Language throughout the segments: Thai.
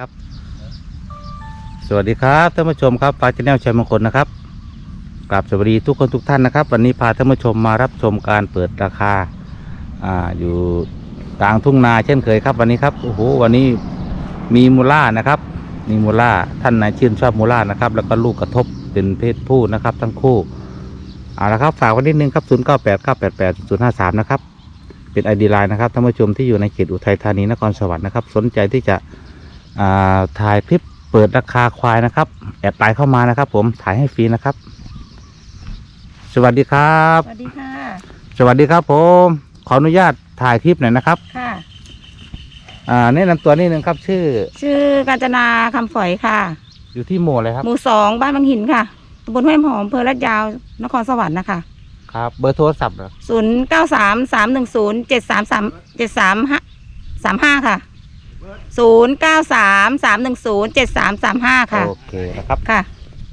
ครับ สวัสดีครับท่านผู้ชมครับฟ้าชแนลชัยมงคลนะครับกราบสวัสดีทุกคนทุกท่านนะครับ วันนี้พาท่านผู้ชมมารับชมการเปิดราคาอ่าอยู่กลางทุ่งนาเช่นเคยครับ วันนี้ครับโอ้โหวันนี้มีมูล่านะครับ มีมูล่าท่านไหนชื่นชอบมูล่านะครับ แล้วก็ลูกกระทบเป็นเพศผู้นะครับ ทั้งคู่เอาละครับฝากไว้นิดนึงครับ0 9 8 9 8 8 0 5 3นะครับเป็นไอดีไลน์นะครับท่านผู้ชมที่อยู่ในเขตอุทัยธานีนครสวรรค์นะครับ สนใจที่จะ ถ่ายคลิปเปิดราคาควายนะครับ แอดไลน์เข้ามานะครับ ผมถ่ายให้ฟรีนะครับ สวัสดีครับ สวัสดีค่ะ สวัสดีครับ ผม ขออนุญาตถ่ายคลิปหน่อยนะครับ ค่ะ อ่าแนะนำตัวนิดนึงครับ ชื่อชื่อกาญจนาคำฝอยค่ะ อยู่ที่หมู่อะไรครับ หมู่สองบ้านบางหินค่ะตำบลห้วยหอมอำเภอลาดยาว นครสวรรค์นะคะครับ เบอร์โทรศัพท์เหรอศูนย์เก้าสามสามหนึ่งศูนย์เจ็ดสามสามเจ็ดสามห้าสามห้าค่ะ ศูนย์เก้าสามสามหนึ่งศูนย์เจ็ดสามสามห้าค่ะ โอเคนะครับ ค่ะ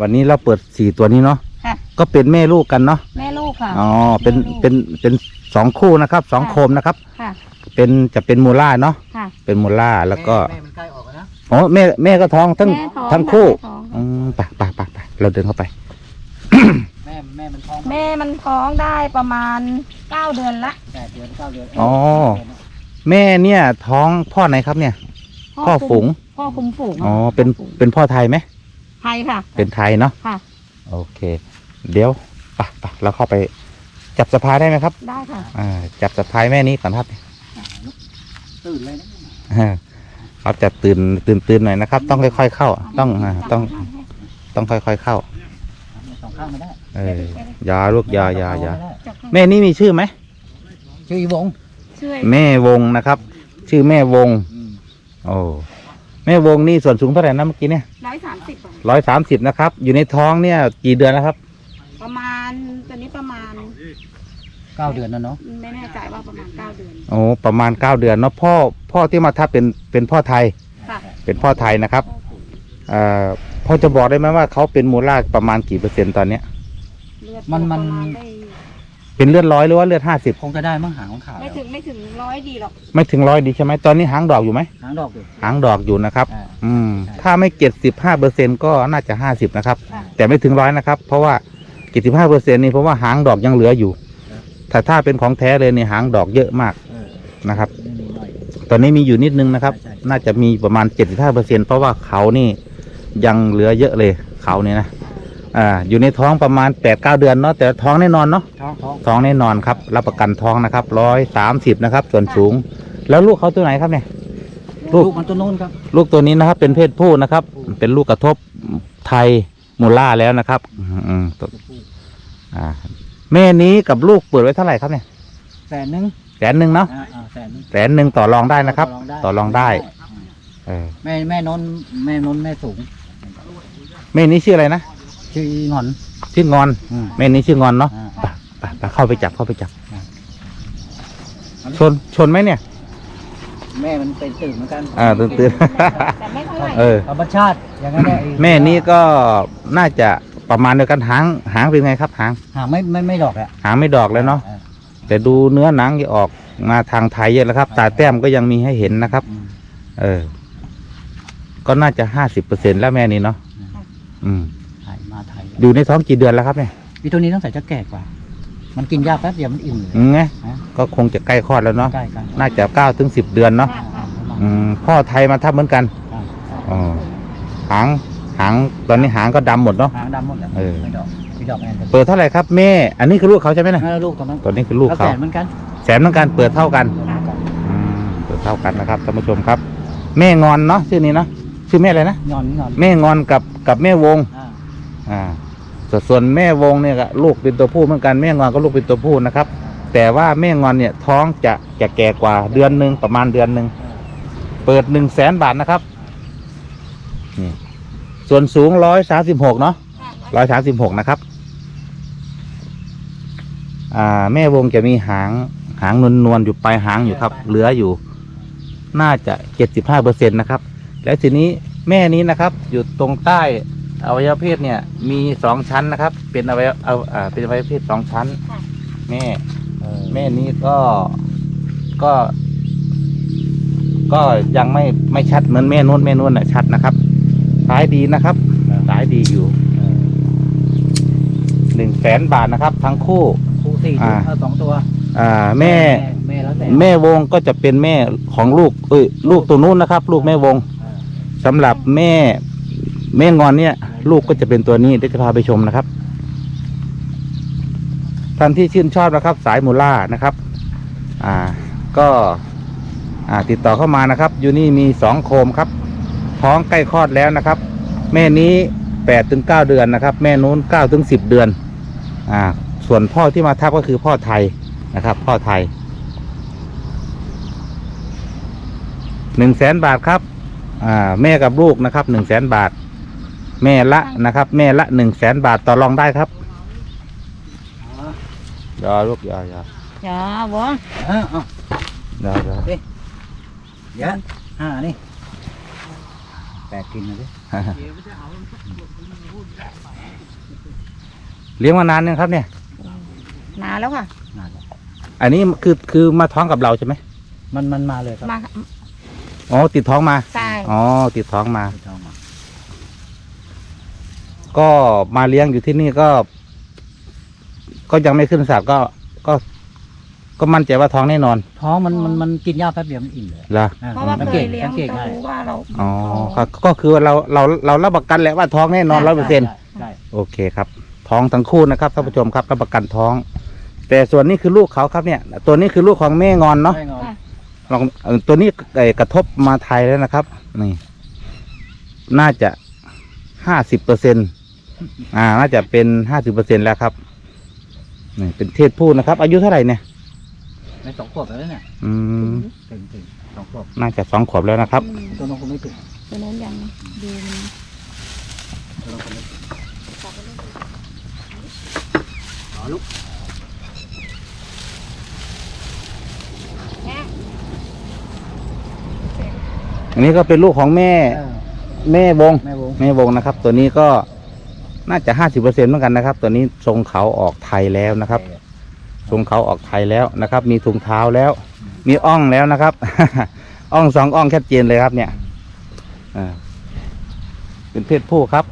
วันนี้เราเปิดสี่ตัวนี้เนาะค่ะ ก็เป็นแม่ลูกกันเนาะแม่ลูกค่ะ อ๋อเป็นแม่ลูก เป็นเป็นสองคู่นะครับสองค่ะโคมนะครับ ค่ะ เป็นจะเป็นมูล่าเนาะค่ะ เป็นมูล่าแล้วก็แม่มันใกล้ออกแล้วนะอ๋อแม่แม่ก็ท้องทั้งแม่ท้องทั้งคู่แม่ท้อง อืมไปไปไปไปเราเดินเข้าไป แม่แม่มันท้องแม่มันท้องได้ประมาณเก้าเดือนละแปดเดือนเก้าเดือนอ๋อ แม่เนี่ยท้องพ่อไหนครับเนี่ย พ่อฝูง พ่อคุมฝูงอ๋อเป็นเป็นพ่อไทยไหมไทยค่ะ เป็นไทยเนาะค่ะ โอเค เดี๋ยวไปไปเราเข้าไปจับสะพายได้ไหมครับ ได้ค่ะอ่าจับสะพายแม่นี้ก่อนครับตื่นเลยนะอ่าครับจะตื่นตื่นตื่นหน่อยนะครับ ต้องค่อย ๆ เข้า ต้องอ่าต้องต้องค่อย ๆ เข้าสองข้างไม่ได้เอออยาลูกอยาอยาอยาไม่ได้จับข้างแม่นี้มีชื่อไหมชื่ออีวง ช่วยแม่วงนะครับ ชื่อแม่วง โอ้แม่วงนี่ส่วนสูงเท่าไหร่นะเมื่อกี้เนี่ยร้อยสามสิบร้อยสามสิบนะครับ อยู่ในท้องเนี่ยกี่เดือนแล้วครับ ประมาณตอนนี้ประมาณเก้าเดือนแล้วเนาะไม่แน่ใจว่าประมาณเก้าเดือนโอ้ประมาณเก้าเดือนเนาะพ่อพ่อที่มาทับเป็นเป็นพ่อไทยค่ะเป็นพ่อไทยนะครับเอ่อพ่อจะบอกได้ไหมว่าเขาเป็นมูลค่าประมาณกี่เปอร์เซ็นต์ตอนเนี้ยเลือดมันมันประาณได้ เป็นเลือดร้อยหรือว่าเลือดห้าสิบคงจะได้มั้งหางของขาวไม่ถึงไม่ถึงร้อยดีหรอกไม่ถึงร้อยดีใช่ไหมตอนนี้หางดอกอยู่ไหมหางดอกอยู่ หางดอกอยู่นะครับ อ่า อืมใช่ถ้าไม่เจ็ดสิบห้าเปอร์เซ็นก็น่าจะห้าสิบนะครับ ค่ะแต่ไม่ถึงร้อยนะครับ เพราะว่าเจ็ดสิบห้าเปอร์เซ็นนี่เพราะว่าหางดอกยังเหลืออยู่แต่ถ้าเป็นของแท้เลยเนี่ยหางดอกเยอะมากเออนะครับ ไม่มีหน่อย ตอนนี้มีอยู่นิดนึงนะครับ ใช่ใช่ น่าจะมีประมาณเจ็ดสิบห้าเปอร์เซ็นเพราะว่าเขานี่ยังเหลือเยอะเลยเขาเนี่ยนะ อ่าอยู่ในท้องประมาณแปดเก้าเดือนเนาะแต่ท้องแน่นอนเนาะท้องท้องท้องแน่นอนครับ รับประกันท้องนะครับร้อยสามสิบนะครับ ส่วนสูง แล้วลูกเขาตัวไหนครับเนี่ย ลูกลูกมันตัวนู้นครับ ลูกตัวนี้นะครับ เป็นเพศผู้นะครับ เป็นลูกกระทบไทยมูล่าแล้วนะครับอืมตัวอ่าแม่นี้กับลูกเปิดไว้เท่าไหร่ครับเนี่ยแสนหนึงแสนหนึ่งเนาะอ่าอ่าแสนหนึงแสนหนึ่งต่อรองได้นะครับ ต่อรองได้ เออแม่แม่นนแม่นนแม่สูง แม่นี้ชื่ออะไรนะ ชื่ออีหงอน ชื่องอนอืม แม่นี้ชื่องอนเนาะอ่า ไปไปไปเข้าไปจับเข้าไปจับอ่าชนชนไหมเนี่ย แม่มันเป็นตื่นเหมือนกันอ่าตื่นตื่นแต่ไม่เท่าไหร่เออ ธรรมชาติอย่างนั้นแหละไอ้แม่นี้ก็น่าจะประมาณเดียวกันหางหางเป็นไงครับหางหางไม่ไม่ไม่ดอกอะหางไม่ดอกเลยเนาะอ่แต่ดูเนื้อหนังจะออกมาทางไทยเยอะแล้วครับ ตาแต้มก็ยังมีให้เห็นนะครับ อืม เออ ก็น่าจะห้าสิบเปอร์เซ็นแล้วแม่นี้เนาะ อืมไทย มาไทยอยู่ในท้องกี่เดือนแล้วครับเนี่ยอีตัวนี้ต้องใส่จะแก่กว่า มันกินยาแป๊บเดียวมันอิ่มเลยอืมไงฮะก็คงจะใกล้คลอดแล้วเนาะใกล้กันน่าจะเก้าถึงสิบเดือนเนาะค่ะอ่าค่ะอืมพ่อไทยมาทับเหมือนกันอ่าอ๋อหางหางตอนนี้หางก็ดำหมดเนาะ หางดำหมดแล้วเออ ไม่ดอกไม่ดอกแอนเปิดเท่าไหร่ครับแม่ อันนี้คือลูกเขาใช่ไหมนะนั่นลูกตอนนั้นตัวนี้คือลูกแล้วเขาแสนเหมือนกันแสนเหมือนกันเปิดเท่ากันอืมเปิดเท่ากันนะครับท่านผู้ชมครับ แม่งอนเนาะชื่อนี้เนาะชื่อแม่อะไรนะ งอนงอนแม่งอนกับกับแม่วงอ่า อ่าส่วนส่วนแม่วงเนี่ยก็ลูกเป็นตัวผู้เหมือนกันแม่งอนก็ลูกเป็นตัวผู้นะครับ แต่ว่าแม่งอนเนี่ยท้องจะจะแก่กว่าเดือนหนึ่งประมาณเดือนหนึ่งเปิดหนึ่งแสนบาทนะครับนี่ส่วนสูงร้อยสาสิบหกเนาะร้อยสามสิบหกนะครับ อ่า แม่วงจะมีหางหางนวลนวลๆอยู่ปลายหางอยู่ครับ เหลืออยู่ น่าจะเจ็ดสิบห้าเปอร์เซ็นตนะครับ แล้วทีนี้แม่นี้นะครับ อยู่ตรงใต้ อวัยวะเพศเนี่ยมีสองชั้นนะครับ เป็นอวัยวะเอาอ่าเป็นอวัยวะเพศสองชั้น ค่ะ แม่ เออแม่นี้ก็ก็ ก็ยังไม่ไม่ชัดเหมือนแม่นวลแม่นวลน่ะชัดนะครับขายดีนะครับขายดีอยู่เออหนึ่งแสนบาทนะครับ ทั้งคู่ คู่สี่อ่า เอาสองตัวอ่าแม่ แม่แล้วแต่แม่วงก็จะเป็นแม่ของลูก เอ้ยลูกตัวนู้นนะครับ ลูกแม่วงอ่าสำหรับแม่ แม่งอนเนี่ย ลูกก็จะเป็นตัวนี้เดี๋ยวจะพาไปชมนะครับ ท่านที่ชื่นชอบนะครับ สายมูล่านะครับ อ่า ก็อ่าติดต่อเข้ามานะครับ อยู่นี่มีสองโคมครับ ท้องใกล้คลอดแล้วนะครับ แม่นี้แปดถึงเก้าเดือนนะครับ แม่นู้นเก้าถึงสิบเดือน อ่า ส่วนพ่อที่มาทับก็คือพ่อไทยนะครับ พ่อไทยหนึ่งแสนบาทครับ อ่า แม่กับลูกนะครับหนึ่งแสนบาท แม่ละนะครับ แม่ละหนึ่งแสนบาทต่อรองได้ครับอ๋อยอลูกยอยอจ้าวงเอ้าเอายอยอเดี๋ยวห้านี่แปดกินเลยดิเลี้ยงมานานยังครับเนี่ย นานแล้วค่ะ นานแล้วอันนี้คือคือมาท้องกับเราใช่ไหมมันมันมาเลยครับมา อ๋อติดท้องมา ใช่ อ๋อติดท้องมาที่ท้องมา ก็มาเลี้ยงอยู่ที่นี่ก็ ก็ยังไม่ขึ้นสับก็ก็ ก็มั่นใจว่าท้องแน่นอนท้องมันมันมันกินหญ้าแป๊บเดียวมันอิ่มเลยเหรออ่เพราะว่าสังเคเกยตเลี้ยงสังเกตก็ง่ายรู้ว่าเราอ๋อก็ก็คือเราเราเรารับประกันแหละว่าท้องแน่นอนร้อยเปอร์เซ็นต์ใช่โอเคครับ ท้องทั้งคู่นะครับท่านผู้ชมครับรับประกันท้อง แต่ส่วนนี้คือลูกเขาครับเนี่ย ตัวนี้คือลูกของแม่งอนเนาะใช่งอนลองเอ่อตัวนี้เอ่อกระทบมาไทยแล้วนะครับ นี่ น่าจะห้าสิบเปอร์เซ็น อ่า น่าจะเป็นห้าสิบเปอร์เซ็นแล้วครับนี่เป็นเพศผู้นะครับ อายุเท่าไหร่เนี่ยไม่สองขวบแล้วเนี่ยอืมถึงถึงสองขวบน่าจะสองขวบแล้วนะครับอืมตัวน้องคงไม่ถึงตัวนั้นยังดูมันตัวน้องคงไม่ถึงอ๋อลูกอันนี้ก็เป็นลูกของแม่เออแม่วงแม่วงแม่วงนะครับ ตัวนี้ก็ น่าจะห้าสิบเปอร์เซ็นเหมือนกันนะครับ ตัวนี้ทรงเขาออกไทยแล้วนะครับ ทรงเขาออกไทยแล้วนะครับ มีถุงเท้าแล้ว มีอ่องแล้วนะครับ อ่องสองอ่องชัดเจนเลยครับ เนี่ยอ่าเป็นเพศผู้ครับ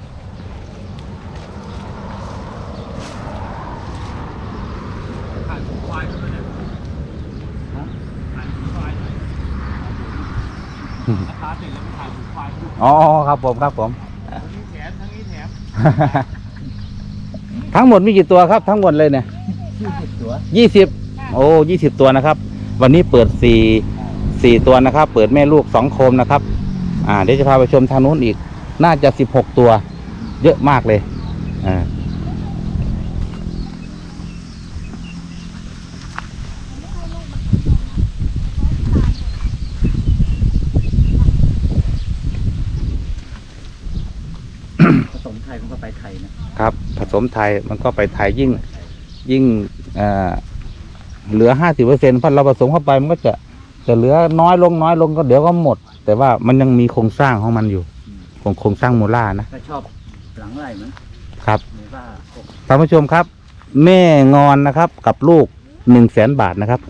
อ๋อครับผมครับผม ทั้งหมดมีกี่ตัวครับ ทั้งหมดเลยเนี่ยยี่สิบตัวยี่สิบโอ้ยี่สิบตัวนะครับ วันนี้เปิดสี่สี่ตัวนะครับ เปิดแม่ลูกสองโคมนะครับ อ่าเดี๋ยวจะพาไปชมทางนู้นอีก น่าจะสิบหกตัว เยอะมากเลยอ่า ผสมไทยมั นก็ไปไทยนะครับ ผสมไทยมันก็ไปไทยยิ่งยิ่งเอ่อเหลือห้าสิบเปอร์เซ็นต์พอเราผสมเข้าไปมันก็จะจะเหลือน้อยลงน้อยลงก็เดี๋ยวก็หมด แต่ว่ามันยังมีโครงสร้างของมันอยู่ของโครงสร้างมูล่านะถ้าชอบหลังไหล่มันครับหรือว่าอกท่านผู้ชมครับ แม่งอนนะครับ กับลูกหนึ่งแสนบาทนะครับ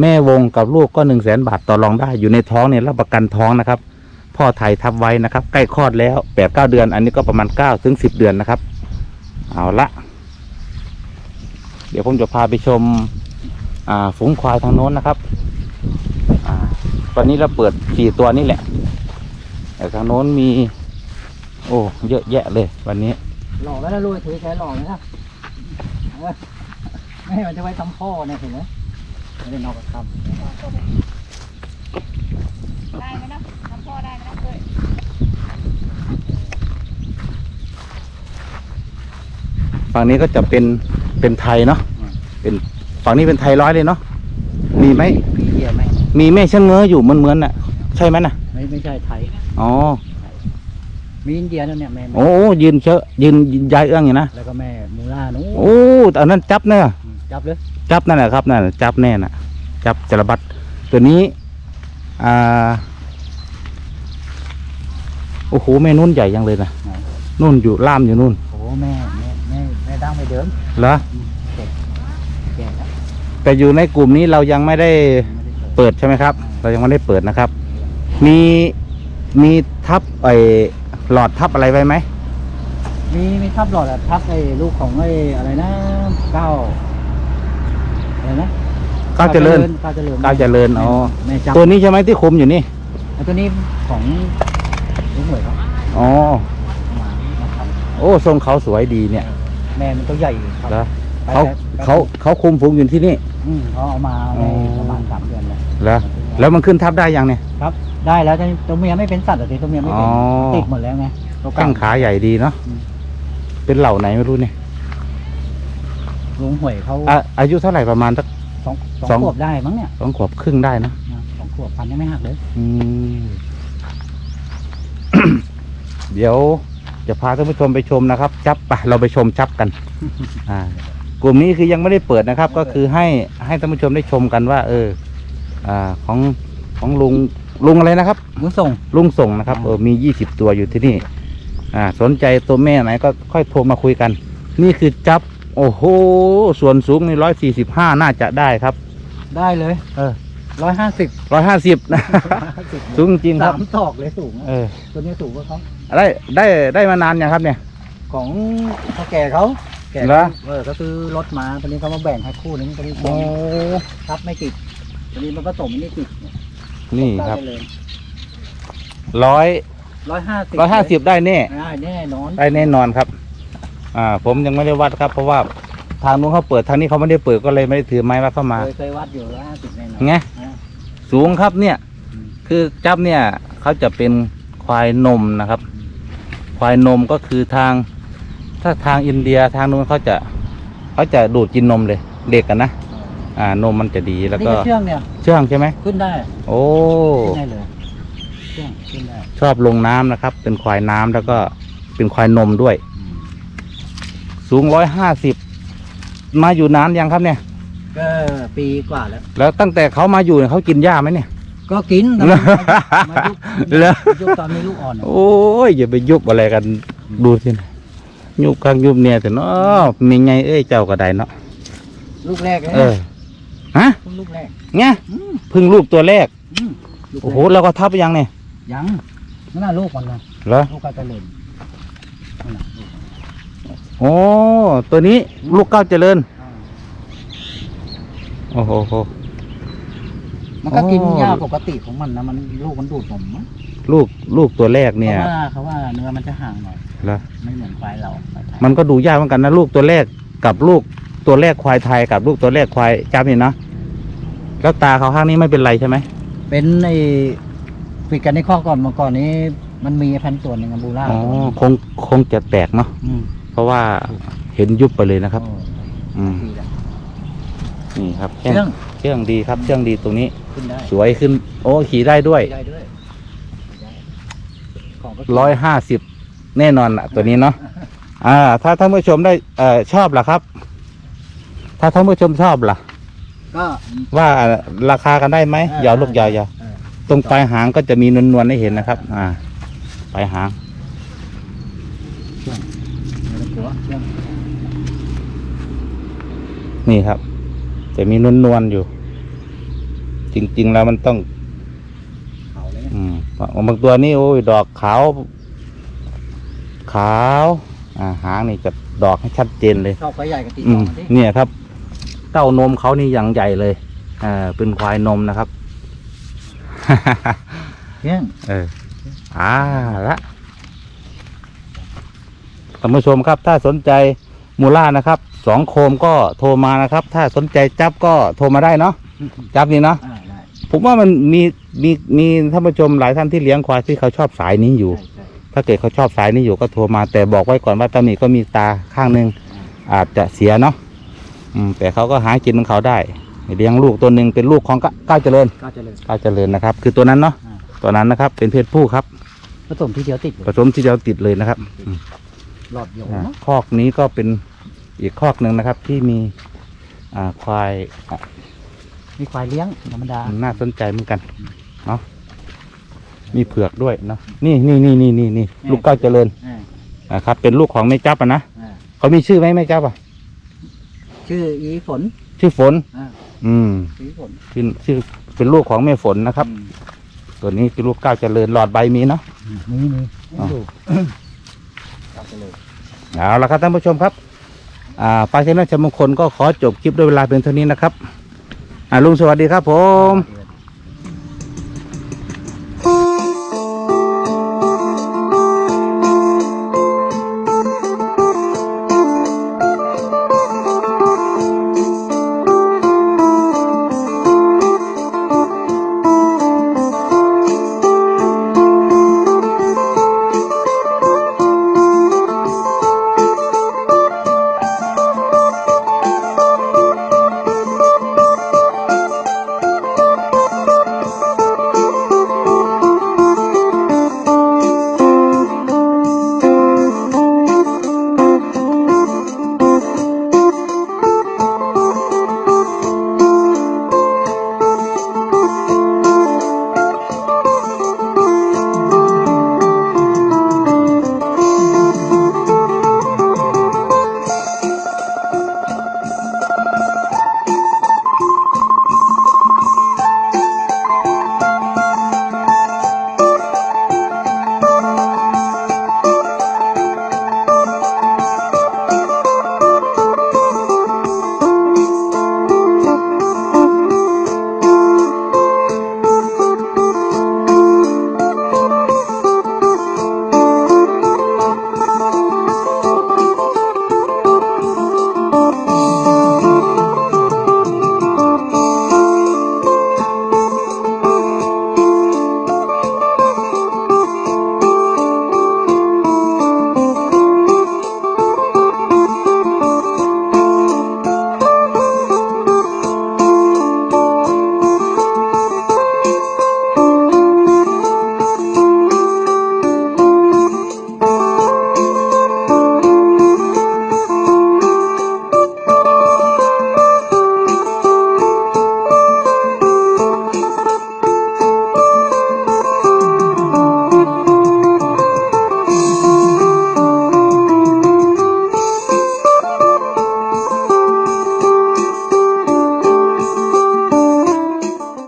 แม่วงกับลูกก็หนึ่งแสนบาทต่อรองได้อยู่ในท้องเนี่ยรับประกันท้องนะครับ พ่อไทยทับไว้นะครับ ใกล้คลอดแล้วแปดเก้าเดือน อันนี้ก็ประมาณเก้าถึงสิบเดือนนะครับ เอาละ เดี๋ยวผมจะพาไปชมฝูงควายทางโน้นนะครับอตอนนี้เราเปิดสี่ตัวนี่แหละ แต่ทางโน้นมี โอ้เยอะแยะเลย วันนี้หล่อแล้วนะลูกถือใช้หล่อนะครับไม่ให้มันจะไว้ทำพ่อเนี่ยเห็นไหมไม่ได้นอกกระทได้ไหมนะทำพ่อได้ไหมนะเคย ฝั่งนี้ก็จะเป็นเป็นไทยเนาะเป็นฝั่งนี้เป็นไทยร้อยเลยเนาะมีไหมำพี่เดียวไหมมีแม่ชะเง้ออยู่เหมือนเหมือนๆน่ะ ใช่ไหมน่ะ ไม่ไม่ใช่ไทย อ๋อ มีอินเดียนั่นเนี่ยแม่แม่โอ้ยืนเชอะยืนยายเอื้องอยู่นะแล้วก็แม่มูล่านู้นโอ้แต่อันนั้นจับเนอะจับเลยจับนั่นแหละครับนั่นน่ะจับแน่น่ะ จับจระบัดตัวนี้อ่าโอ้โหแม่นุ่นใหญ่ยังเลยนะนุ่นอยู่ล่ามอยู่นุ่นโอ้แม่ แม่แม่แม่ดั้งไปเดิมเหรอแก่แล้วแต่อยู่ในกลุ่มนี้เรายังไม่ได้ไม่ได้เปิดเปิดใช่ไหมครับ เรายังไม่ได้เปิดนะครับ มีมีทับไอหลอดทับอะไรไว้ไหมมีมีทับหลอดอะทับไอ้ลูกของไอ้อะไรนะเก้าอะไรนะก้าวเจริญก้าวเจริญก้าวเจริญอ๋อแม่จับตัวนี้ใช่ไหมที่คุมอยู่นี่ไอ้ตัวนี้ของลูกหน่วยครับอ๋อมานะครับโอ้ทรงเขาสวยดีเนี่ย แม่มันตัวใหญ่ครับแล้วไปเขาไปเขาเขาคุมฝูงอยู่ที่นี่ อืมเขาเอามาอ๋ในอประมาณสามเดือนแล้วแล้วแล้วมันขึ้นทับได้ยังเนี่ย ครับ ได้แล้วแต่ตัวเมียไม่เป็นสัตว์อะสิตัวเมียไม่เป็นอ๋อ ติดหมดแล้วไงตัวเก่ข้างขาใหญ่ดีเนาะอืมเป็นเหล่าไหนไม่รู้เนี่ยลุงหวยเขาอะอายุเท่าไหร่ประมาณสัก สองสสอองง ขวบได้มั้งเนี่ยสองขวบครึ่งได้นะนะสองขวบพันยังไม่หักเลย อืม เดี๋ยว จะพาท่านผู้ชมไปชมนะครับจับไปเราไปชมจับกัน อ่ากลุ่มนี้คือยังไม่ได้เปิดนะครับ ก็คือให้ให้ท่านผู้ชมได้ชมกันว่า เออ อ่าของของลุงลุงอะไรนะครับลุงส่ง ลุงส่งนะครับอ่าเออมียี่สิบตัวอยู่ที่นี่ อ่า สนใจตัวแม่ไหนก็ค่อยโทรมาคุยกัน นี่คือจับ โอ้โห ส่วนสูงในร้อยสี่สิบห้าน่าจะได้ครับ ได้เลย เออร้อยห้าสิบร้อยห้าสิบนะสูงจริงครับสามตอกเลยสูงอะเออ ตัวนี้สูงกว่าเขา ได้ได้ได้มานานยังครับเนี่ย ของพ่อแก่เขาแก่เหรอ เออก็ซื้อรถมาตอนนี้เขามาแบ่งให้คู่นึงตอนนี้โอ้ทับไม่ติดตอนนี้มันผสมไม่ติดนี่ครับได้เลยร้อยร้อยห้าสิบร้อยห้าสิบได้แน่ได้แน่นอนได้แน่นอนครับ อ่า ผมยังไม่ได้วัดครับ เพราะว่าทางนู้นเขาเปิดทางนี้เขาไม่ได้เปิดก็เลยไม่ได้ถือไม้วัดเข้ามา เคยเคยวัดอยู่ร้อยห้าสิบแน่นอนไงอ่าสูงครับเนี่ยอืมคือจับเนี่ยเขาจะเป็นควายนมนะครับ ควายนมก็คือทางถ้าทางอินเดียทางนู้นเขาจะเขาจะดูดกินนมเลย เด็กกันนะอ่านมมันจะดีแล้วนี่ก็ก็เชื่องเนี่ยเชื่องใช่ไหมขึ้นได้ โอ้ขึ้นได้เลยเชื่องขึ้นได้ชอบลงน้ำนะครับ เป็นควายน้ำแล้วก็เป็นควายนมด้วยอืมสูงร้อยห้าสิบมาอยู่นานยังครับเนี่ย ก็ปีกว่าแล้ว แล้วตั้งแต่เขามาอยู่เนี่ยเขากินหญ้าไหมเนี่ย ก็กินแต่มันมายุบเหรอมายุบตอนมีลูกอ่อนอะโอ้ยอย่าไปยุบอะไรกันดูสินะยุบข้างยุบเนี่ยแต่เนาะมีไงเอ้ยเจ้าก็ได้เนาะลูกแรกเลยเออฮะเพิ่งลูกแรกไงอืมเพึ่งลูกตัวแรกอืมลูกแรกโอ้โหเราก็ทับไปยังเนี่ยยังนั่นน่ะลูกมันนะเหรอลูกก็จะเล่นนั่นน่ะลูกมันโอ้ตัวนี้ลูกเก้าวเจริญอ่าโอ้โหโห มันก็กินอ๋อหญ้าปกติของมันนะมันลูกมันดูดนมมั้งลูกลูกตัวแรกเพเนี่ยราะว่าเขาว่าเนื้อมันจะห่างหน่อยเหรอ ไม่เหมือนควายเราควายไทยมันก็ดูยากเหมือนกันนะลูกตัวแรกกับลูกตัวแรกควายไทยกับลูกตัวแรกควายจับเนี่ยเนาะแล้วตาเขาข้างนี้ไม่เป็นไรใช่ไหมเป็นไอ้ปิดกันในข้อกก่อนเมื่อก่อนนี้ มันมีแผ่นส่วนหนึ่งอะบูล่าอ๋อตัวหนึ่งคงคงจะแตกเนาะอืมเพราะว่าเห็นยุบไปเลยนะครับ โอ้อืม ดีแล้วนี่ครับเชื่อง เชื่องดีครับเชื่องดีตรงนี้ ขึ้นได้สวยขึ้น โอ้ขี่ได้ด้วยได้ด้วยได้ของก็ร้อยห้าสิบแน่นอนอะตัวนี้เนาะอ่า ถ้าท่านผู้ชมได้เอ่อชอบล่ะครับ ถ้าท่านผู้ชมชอบล่ะ ก็ว่าราคากันได้ไหมอยาวลูกยาวๆเออตรงปลายหางก็จะมีนวลๆให้เห็นนะครับ อ่าปลายหางเชื่องไม่ต้องกลัวเชื่องนี่ครับ จะมีนวลๆอยู่ จริง ๆ แล้วมันต้องเขาเลยอืมบางตัวนี่โอ้ยดอกขาว ขาวอ่าหางนี่จะดอกให้ชัดเจนเลยชอบไฟใหญ่กับตีอืสอมงอันนี้เนี่ยครับ เต้านมเขานี่อย่างใหญ่เลยอ่าเป็นควายนมนะครับเชื่องเอออ่าละท่านผู้ชมครับถ้าสนใจมูล่านะครับ สองโคมก็โทรมานะครับ ถ้าสนใจจับก็โทรมาได้เนาะจับนี่เนาะอ่าได้ผมว่ามันมีมีมีท่านผู้ชมหลายท่านที่เลี้ยงควายที่เขาชอบสายนี้อยู่ใช่ใช่ถ้าเกิดเขาชอบสายนี้อยู่ก็โทรมาแต่บอกไว้ก่อนว่าตอนนี้ก็มีตาข้างหนึ่งอาจจะเสียเนาะอืมแต่เขาก็หากินของเขาได้เลี้ยงลูกตัวหนึ่งเป็นลูกของก้าก้าวเจริญก็จะเลยก้าวเจริญนะครับ คือตัวนั้นเนาะอ่า ตัวนั้นนะครับ เป็นเพศผู้ครับผสมทีเดียวติดเลยผสมทีเดียวติดเลยนะครับหลอดเดียวอ่าเนาะคอกนี้ก็เป็น อีกคอกหนึ่งนะครับที่มีอ่าควายอะมีควายเลี้ยงธรรมดา น่าสนใจเหมือนกันเนาะมีเผือกด้วยเนาะนี่นี่นี่นี่นี่นี่ลูกก้าวเจริญอ่านะครับ เป็นลูกของแม่จับอะนะอ่าเขามีชื่อไหมแม่จับอะ ชื่ออีฝน ชื่อฝนอ่าอืมอีฝนชื่อชื่อเป็นลูกของแม่ฝนนะครับอืมตัวนี้ลูกเก้าวเจริญหลอดใบมีเนาะนี่นี่อ๋อดูกลับไปเลยเอาละครับท่านผู้ชมครับอ่า ปลาเชนนัชมงคลก็ขอจบคลิปด้วยเวลาเป็นเท่านี้นะครับอาลุงสวัสดีครับผม